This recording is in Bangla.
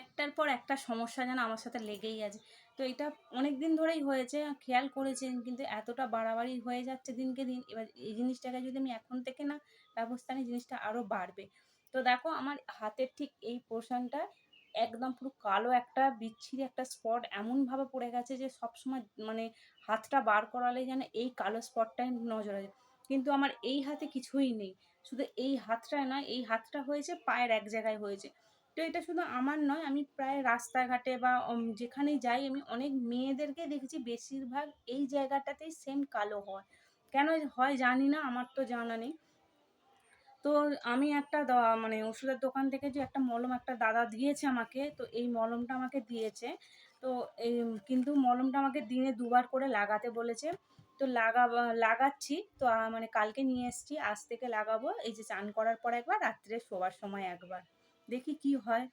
একটার পর একটা সমস্যা যেন আমার সাথে লেগেই আছে। তো এটা অনেক দিন ধরেই হয়েছে, খেয়াল করেছেন, কিন্তু এতটা বাড়াবাড়ি হয়ে যাচ্ছে দিনকে দিন। এবার এই জিনিসটাকে যদি আমি এখন থেকে না ব্যবস্থা নিই, জিনিসটা আরও বাড়বে। তো দেখো, আমার হাতের ঠিক এই পোর্শনটা একদম পুরো কালো একটা, বিচ্ছিরি একটা স্পট এমনভাবে পড়ে গেছে যে সবসময় মানে হাতটা বার করালে যেন এই কালো স্পটটাই নজরে যায় কিন্তু আমার এই হাতে কিছুই নেই। শুধু এই হাতটায় নয়, এই হাতটা হয়েছে, পায়ের এক জায়গায় হয়েছে। তো এটা শুধু আমার নয়, আমি প্রায় রাস্তাঘাটে বা যেখানেই যাই, আমি অনেক মেয়েদেরকে দেখেছি, বেশিরভাগ এই জায়গাটাতেই সেম কালো হয়। কেন হয় জানি না, আমার তো জানা নেই। তো আমি একটা মানে ওষুধের দোকান থেকে যে একটা মলম একটা দাদা দিয়েছে আমাকে, তো এই মলমটা আমাকে দিয়েছে। তো এই, কিন্তু মলমটা আমাকে দিনে দুবার করে লাগাতে বলেছে। তো লাগা, লাগাচ্ছি, তো মানে কালকে নিয়ে এসেছি, আজ থেকে লাগাবো, এই যে চান করার পর একবার, রাত্রে শোবার সময় একবার। দেখি কি হয়